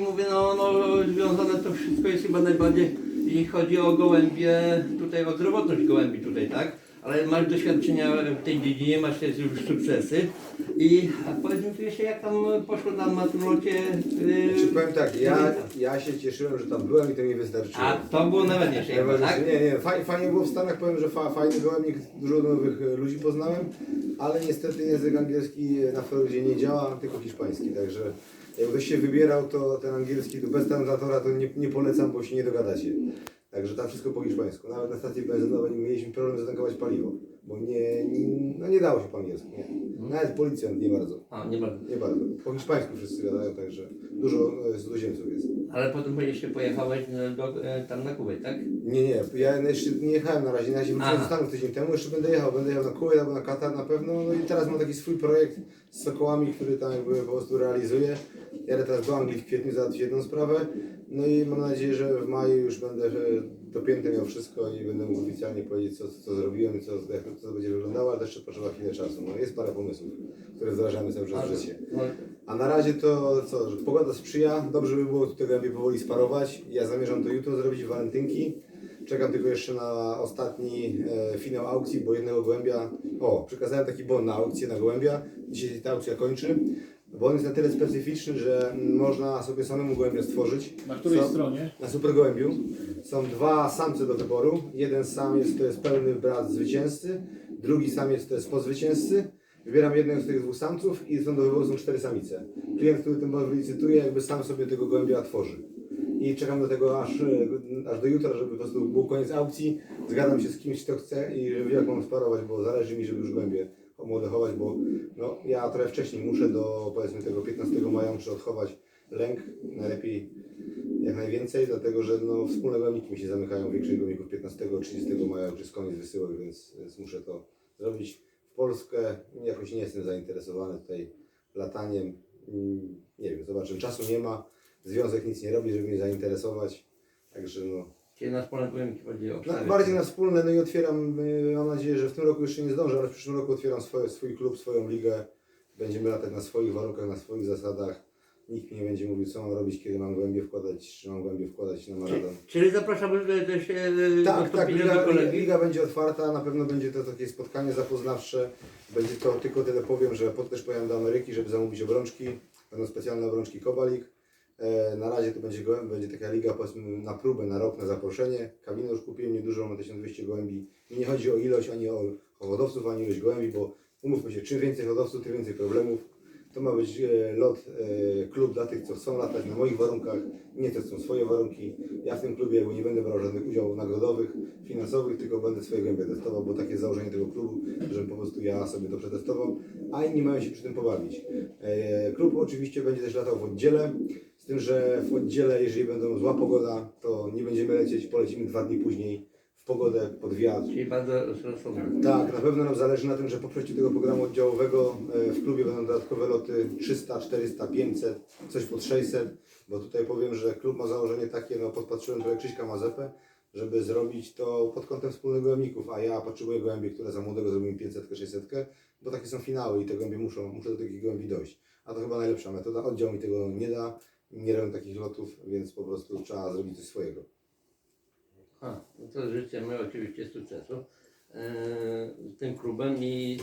Mówię, no, no związane to wszystko jest chyba najbardziej, jeśli chodzi o gołębie, tutaj o zdrowotność gołębi tutaj, tak? Ale masz doświadczenia w tej dziedzinie, masz też już sukcesy. I a powiedz mi jeszcze jak tam poszło na maturocie. Yy, Czy powiem tak, ja, ja się cieszyłem, że tam byłem i to mi wystarczyło. a to było najważniejsze, jakby, Najważniejsze, tak? nie, nie, faj, fajnie było w Stanach, powiem, że fa, fajny gołębnik, dużo nowych e, ludzi poznałem, ale niestety język angielski na Florydzie nie działa, tylko hiszpański, także jak ktoś się wybierał, to ten angielski to bez translatora to nie, nie polecam, bo się nie dogadacie. Także tam wszystko po hiszpańsku. Nawet na stacji benzynowej mieliśmy problem zatankować paliwo, bo nie, nie, no nie dało się po angielsku, nie. Nawet policjant nie bardzo, A, nie bardzo. nie bardzo. Po hiszpańsku wszyscy gadają, także dużo e, cudzoziemców jest. Ale potem jeszcze pojechałeś e, do, e, tam na Kuwait, tak? Nie, nie, ja jeszcze nie jechałem na razie, na razie wróciłem Aha. do Stanów tydzień temu, jeszcze będę jechał, będę jechał na Kuwait albo na Katar na pewno, no i teraz mam taki swój projekt z Sokołami, który tam jakby po prostu realizuję. Jadę teraz do Anglii w kwietniu załatwić jedną sprawę, no i mam nadzieję, że w maju już będę dopięty miał wszystko i będę mógł oficjalnie powiedzieć, co, co zrobiłem i co, jak to będzie wyglądało, ale też potrzeba chwilę czasu. No jest parę pomysłów, które wdrażamy cały czas w życie. A na razie to co, że pogoda sprzyja, dobrze by było tutaj głębiej powoli sparować. Ja zamierzam to jutro zrobić walentynki. Czekam tylko jeszcze na ostatni e, finał aukcji, bo jednego gołębia. O, przekazałem taki bon na aukcję na gołębia. Dzisiaj ta aukcja kończy. Bo on jest na tyle specyficzny, że można sobie samemu gołębia stworzyć. Na której Są- stronie? na super gołębiu są dwa samce do wyboru. Jeden samiec to jest pełny brat zwycięzcy, drugi samiec to jest pozwycięzcy. Wybieram jednego z tych dwóch samców i są do wyboru są cztery samice. Klient, który tym bon wylicytuje, jakby sam sobie tego gołębia tworzy. I czekam do tego aż, aż do jutra, żeby po prostu był koniec aukcji. Zgadzam się z kimś, kto chce i żeby jak mam sparować, bo zależy mi, żeby już gołębie młode chować, bo no, ja trochę wcześniej muszę do powiedzmy tego 15 maja muszę odchować lęk. Najlepiej jak najwięcej, dlatego że no, wspólne gołębniki mi się zamykają większych gołębników 15-30 maja, już jest koniec wysyłek, więc, więc muszę to zrobić. W Polskę jakoś nie jestem zainteresowany tutaj lataniem. Nie wiem, zobaczymy. Czasu nie ma, związek nic nie robi, żeby mnie zainteresować. Także no, Cię na wspólne pojemniki bardziej no, obstawiać. bardziej na wspólne, no i otwieram, y, mam nadzieję, że w tym roku jeszcze nie zdążę, ale w przyszłym roku otwieram swoje, swój klub, swoją ligę. Będziemy latać na swoich warunkach, na swoich zasadach. Nikt mi nie będzie mówił, co mam robić, kiedy mam głębie wkładać, czy mam głębie wkładać na maraton. Czyli zapraszamy e, też e, Tak, tak, do liga, kolegi. liga będzie otwarta, na pewno będzie to takie spotkanie zapoznawcze. Będzie to, tylko tyle powiem, że pod też pojechałem do Ameryki, żeby zamówić obrączki. Będą specjalne obrączki Kobalik. E, na razie to będzie, gołę- będzie taka liga powiedzmy na próbę, na rok, na zaproszenie. Kabinę już kupiłem niedużą, na 1200 gołębi. I nie chodzi o ilość, ani o, o hodowców, ani ilość gołębi, bo umówmy się, czym więcej hodowców, tym więcej problemów. To ma być e, lot, e, klub dla tych, co chcą latać na moich warunkach, nie te, co chcą swoje warunki. Ja w tym klubie nie będę brał żadnych udziałów nagrodowych, finansowych, tylko będę swoje gębie testował, bo takie jest założenie tego klubu, żeby po prostu ja sobie to przetestował, a inni mają się przy tym pobawić. Klub oczywiście będzie też latał w oddziale, z tym, że w oddziale, jeżeli będą zła pogoda, to nie będziemy lecieć, polecimy dwa dni później w pogodę pod wiatr. Czyli bardzo rozsądnie. Tak, na pewno nam zależy na tym, że po przejściu tego programu oddziałowego e, w klubie będą dodatkowe loty 300, 400, 500, coś pod 600, bo tutaj powiem, że klub ma założenie takie, no podpatrzyłem trochę Krzyśka Mazepę, żeby zrobić to pod kątem wspólnych gołębników, a ja potrzebuję gołębi, które za młodego zrobimy 500, 600, bo takie są finały i te gołębie muszą, muszę do takich gołębi dojść. A to chyba najlepsza metoda, oddział mi tego nie da, nie robię takich lotów, więc po prostu trzeba zrobić coś swojego. A, no to życzymy oczywiście sukcesu e, z tym klubem i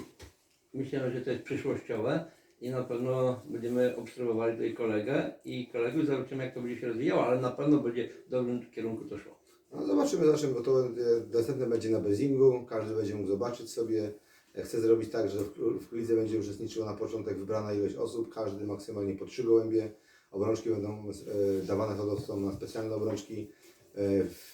myślę, że to jest przyszłościowe i na pewno będziemy obserwowali tutaj kolegę i kolegów, zobaczymy jak to będzie się rozwijało, ale na pewno będzie w dobrym kierunku to szło. No zobaczymy, zobaczymy, bo to e, dostępne będzie na Bezingu, każdy będzie mógł zobaczyć sobie. Chcę zrobić tak, że w, w lidze będzie uczestniczyło na początek wybrana ilość osób, każdy maksymalnie po trzy gołębie. Obrączki będą e, dawane hodowcom na specjalne obrączki.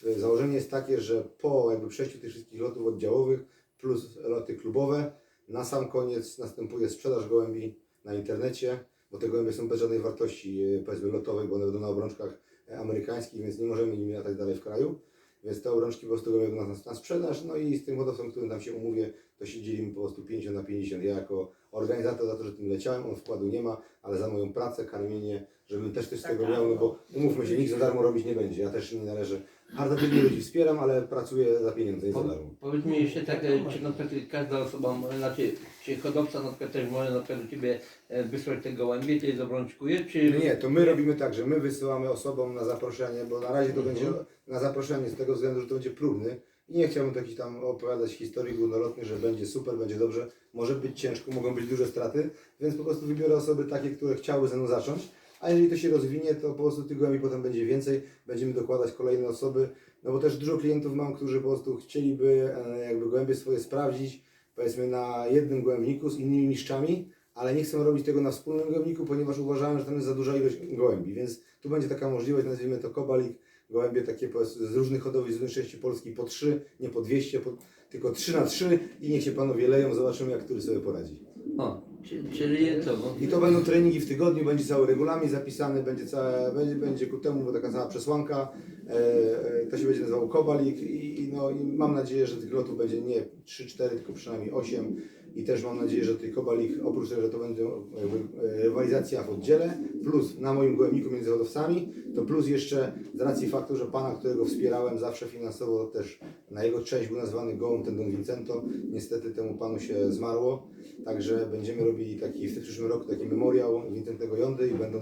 E, założenie jest takie, że po jakby przejściu tych wszystkich lotów oddziałowych plus loty klubowe, na sam koniec następuje sprzedaż gołębi na internecie, bo te gołębie są bez żadnej wartości e, powiedzmy lotowej, bo one będą na obrączkach amerykańskich, więc nie możemy nimi latać dalej w kraju. Więc te obrączki po prostu robią na, na sprzedaż, no i z tym hodowcą, którym tam się umówię, to się dzielimy po prostu 50 na 50. Ja jako organizator za to, że tym leciałem, on wkładu nie ma, ale za moją pracę, karmienie, żeby też coś z tego miał, no bo umówmy się, nikt za darmo robić nie będzie, ja też nie należę. Charytatywnie ludzi wspieram, ale pracuję za pieniądze, nie za darmo. powiedz mi jeszcze tak, e, czy na przykład każda osoba, znaczy, czy hodowca na przykład też może na przykład do Ciebie e, wysłać te gołębie, Ty je czy... Nie, to my robimy tak, że my wysyłamy osobom na zaproszenie, bo na razie to Mhm. będzie na zaproszenie z tego względu, że to będzie próbny. I nie chciałbym takich tam opowiadać historii górnolotnych, że będzie super, będzie dobrze. Może być ciężko, mogą być duże straty, więc po prostu wybiorę osoby takie, które chciały ze mną zacząć. A jeżeli to się rozwinie, to po prostu tych gołębi potem będzie więcej, będziemy dokładać kolejne osoby. No bo też dużo klientów mam, którzy po prostu chcieliby e, jakby gołębie swoje sprawdzić, powiedzmy na jednym gołębniku z innymi miszczami, ale nie chcą robić tego na wspólnym gołębniku, ponieważ uważałem, że tam jest za duża ilość gołębi, więc tu będzie taka możliwość, nazwijmy to kobalik, gołębie takie z różnych hodowli, z różnej części Polski po 3, nie po 200, po, tylko 3 na 3 i niech się panowie leją, zobaczymy jak który sobie poradzi. O, czyli? Bo... I to będą treningi w tygodniu, będzie cały regulamin zapisany, będzie, całe, będzie, będzie ku temu taka cała przesłanka, e, e, to się będzie nazywało Kobalik i, i, no, i mam nadzieję, że tych lotów będzie nie 3-4, tylko przynajmniej 8 i też mam nadzieję, że tych Kobalik, oprócz tego, że to będzie e, rywalizacja w oddziele, plus na moim gołębniku między hodowcami, to plus jeszcze z racji faktu, że pana, którego wspierałem zawsze finansowo też na jego cześć był nazwany gołąb ten Don Vincento, niestety temu panu się zmarło, Także będziemy robili taki w przyszłym roku taki memoriał Wintentego Jądy i będą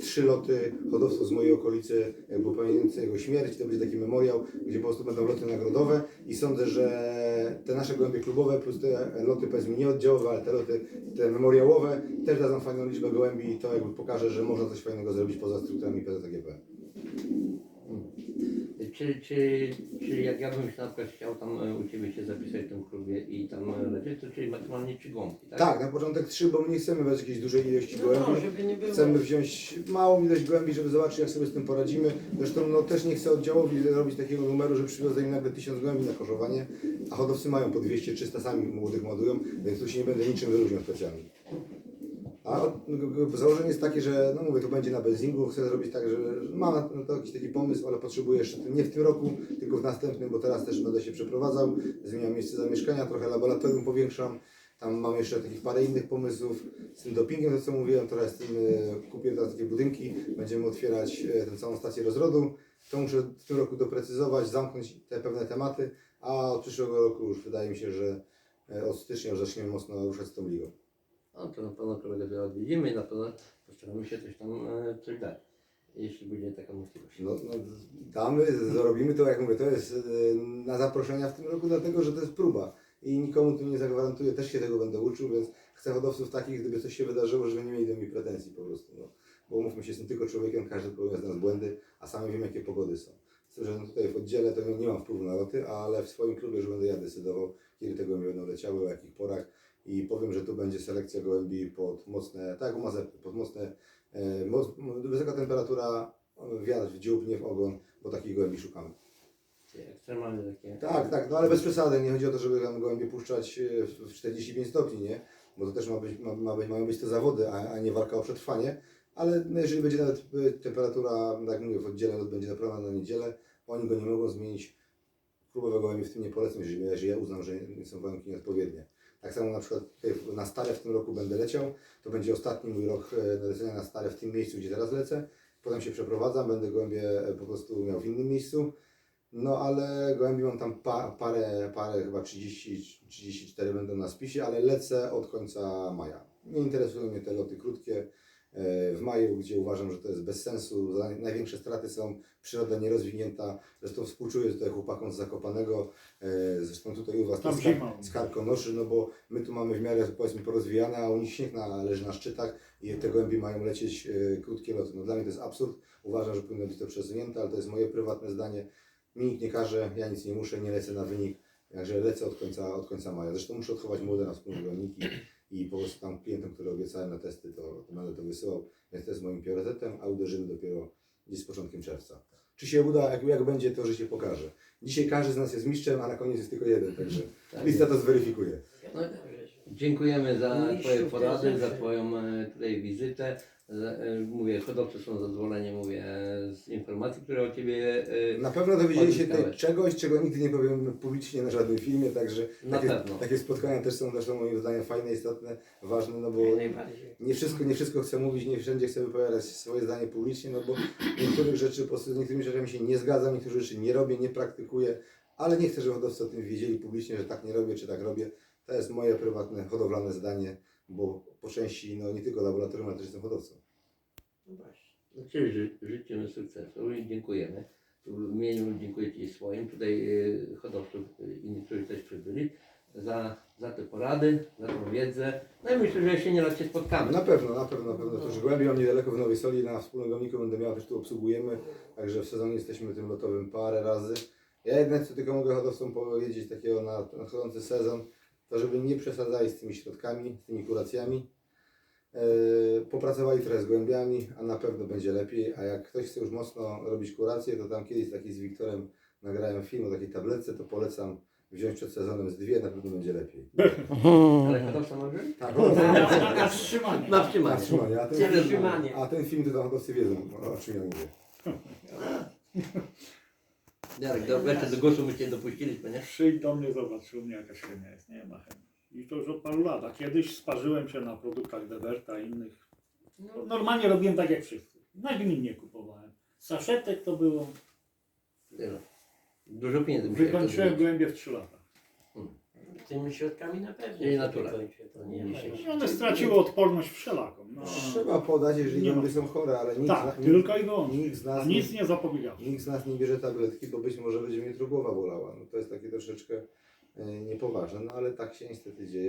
trzy loty. Hodowców z mojej okolicy, jakby upamiętniające jego śmierć. To będzie taki memoriał, gdzie po prostu będą loty nagrodowe. I sądzę, że te nasze gołębie klubowe plus te loty powiedzmy nie oddziałowe, ale te te memoriałowe też dadzą fajną liczbę gołębi i to jakby pokaże, że można coś fajnego zrobić poza strukturami PZTGP. Czy, czy, czy jak ja bym się na przykład chciał tam e, u Ciebie się zapisać w tym klubie i tam e, lecieć, to czyli maksymalnie trzy gąbki, tak? Tak, na początek trzy, bo my nie chcemy brać jakiejś dużej ilości No, gołębi. żeby nie było. Chcemy wziąć małą ilość głębi, żeby zobaczyć, jak sobie z tym poradzimy. Zresztą no, też nie chcę oddziałowi robić takiego numeru, że przywiozę im nagle 1000 głębi na korzowanie, a hodowcy mają po 200-300 sami młodych ładują, więc tu się nie będę niczym wyróżniał specjalnie. A założenie jest takie, że no mówię, to będzie na benzingu, chcę zrobić tak, że mam to jakiś taki pomysł, ale potrzebuję jeszcze nie w tym roku, tylko w następnym, bo teraz też będę się przeprowadzał, zmieniam miejsce zamieszkania, trochę laboratorium powiększam, tam mam jeszcze takich parę innych pomysłów z tym dopingiem, to co mówiłem, trochę z tym e, kupię teraz takie budynki, będziemy otwierać e, tę całą stację rozrodu. To muszę w tym roku doprecyzować, zamknąć te pewne tematy, a od przyszłego roku już wydaje mi się, że e, od stycznia już zaczniemy mocno ruszać z tą ligą. No to na pewno kolegę odwiedzimy i na pewno postaramy się coś tam e, coś jeśli będzie taka możliwość. No, no, damy, zrobimy to, jak mówię, to jest e, na zaproszenia w tym roku, dlatego że to jest próba i nikomu tu nie zagwarantuję, też się tego będę uczył, więc chcę hodowców takich, gdyby coś się wydarzyło, żeby nie mieli do mnie pretensji po prostu. No. Bo umówmy się, jestem tylko człowiekiem, każdy popełnia z nas błędy, a sami wiem, jakie pogody są. Tym, że tutaj w oddziale to nie mam wpływu na loty, ale w swoim klubie już będę ja decydował, kiedy te gołębie będą leciały, o jakich porach i powiem, że tu będzie selekcja gołębi pod mocne, tak jak Mazepy, pod mocne, e, moc, wysoka temperatura, wiatr w dziób, nie w ogon, bo takich gołębi szukamy. Takie. Tak, tak, no ale bez przesady, nie chodzi o to, żeby tam gołębie puszczać e, w w 45 stopni, nie? Bo to też ma być, ma, ma być, mają być to zawody, a, a nie walka o przetrwanie. Ale no, jeżeli będzie nawet e, temperatura, tak jak mówię, w oddziale będzie naprawiona na niedzielę, oni go nie mogą zmienić. Klubowe gołębie w tym nie polecą, jeżeli, jeżeli ja uznam, że są warunki nieodpowiednie. Tak samo na przykład w- na stare w tym roku będę leciał. To będzie ostatni mój rok e, lecenia na stare w tym miejscu, gdzie teraz lecę. Potem się przeprowadzam, będę gołębie e, po prostu miał w innym miejscu. No ale gołębi mam tam pa, parę, parę, chyba 30, 34 będą na spisie, ale lecę od końca maja. Nie interesują mnie te loty krótkie e, w maju, gdzie uważam, że to jest bez sensu. Największe straty są przyroda nierozwinięta. Zresztą współczuję tutaj chłopakom z Zakopanego, e, zresztą tutaj u Was Tam z, Karkonoszy, no bo my tu mamy w miarę powiedzmy porozwijane, a u nich śnieg na, leży na szczytach i te gołębie mają lecieć e, krótkie loty. No dla mnie to jest absurd. Uważam, że powinno być to przesunięte, ale to jest moje prywatne zdanie. Mi nikt nie każe, ja nic nie muszę, nie lecę na wynik. Także lecę od końca, od końca maja. Zresztą muszę odchować młode na wspólne rolniki i po prostu tam klientom, które obiecałem na testy, to, to będę to wysyłał. Więc to jest moim priorytetem, a uderzymy dopiero gdzieś z początkiem czerwca. Czy się uda, jak, jak będzie, to życie pokaże. Dzisiaj każdy z nas jest mistrzem, a na koniec jest tylko jeden, także Tak lista to zweryfikuje. No, dziękujemy za Twoje porady, za. Twoją e, tutaj wizytę. E, mówię, hodowcy są zadowoleni, mówię, z informacji, które o Ciebie e, Na pewno dowiedzieli się te, czegoś, czego nigdy nie powiem publicznie na żadnym filmie, także Na takie, pewno. takie spotkania też są zresztą moim zdaniem fajne, istotne, ważne, no bo nie wszystko, nie wszystko chcę mówić, nie wszędzie chcę wypowiadać swoje zdanie publicznie, no bo niektórych rzeczy, po prostu z niektórymi rzeczami się nie zgadzam, niektórych rzeczy nie robię, nie praktykuję, ale nie chcę, żeby hodowcy o tym wiedzieli publicznie, że tak nie robię, czy tak robię. To jest moje prywatne, hodowlane zdanie, bo po części, no nie tylko laboratorium, ale też jestem hodowcą. No właśnie. Ciebie ży, życzymy sukcesu i dziękujemy. W imieniu dziękuję Ci swoim, tutaj e, hodowców e, i niektórzy też przybyli, za, za te porady, za tą wiedzę. No i myślę, że jeszcze nie raz się spotkamy. Na pewno, na pewno, na pewno. To, że głębiej mam niedaleko w Nowej Soli, na wspólnym domniku będę miał, też tu obsługujemy, także w sezonie jesteśmy tym lotowym parę razy. Ja jedyne, co tylko mogę hodowcom powiedzieć takiego na nadchodzący sezon, to żeby nie przesadzali z tymi środkami, z tymi kuracjami. Yy, popracowali trochę z głębiami, a na pewno będzie lepiej. A jak ktoś chce już mocno robić kurację, to tam kiedyś taki z Wiktorem nagrałem film o takiej tabletce, to polecam wziąć przed sezonem z dwie, na pewno będzie lepiej. Ale hodowca może? Tak, Na, na, na wstrzymanie. Na na wstrzymanie. wstrzymanie. A ten, wstrzymanie. a ten film to tam hodowcy wiedzą, o czym ja mówię. Jarek, do, jeszcze do głosu my Cię dopuściliśmy, nie? Przyjdź do mnie, zobacz, u mnie jakaś chemia jest. Nie ma chemii. I to już od paru lat. A kiedyś sparzyłem się na produktach Deberta i innych. No, normalnie robiłem tak jak wszyscy. Nagminnie kupowałem. Saszetek to było. Tyle. Dużo pieniędzy musiałeś Wykończyłem głębie w 3 lata. Tymi środkami na pewno Czyli się natura. to nie ma. I one straciły odporność wszelaką. No, Trzeba podać, jeżeli Nie ma. gęby są chore, ale nikt, tak, z, tylko i wyłącznie. nikt, z nas, nic nie zapobiegało. nikt z nas nie bierze tabletki, bo być może będzie mnie głowa bolała. No to jest takie troszeczkę niepoważne, no ale tak się niestety dzieje.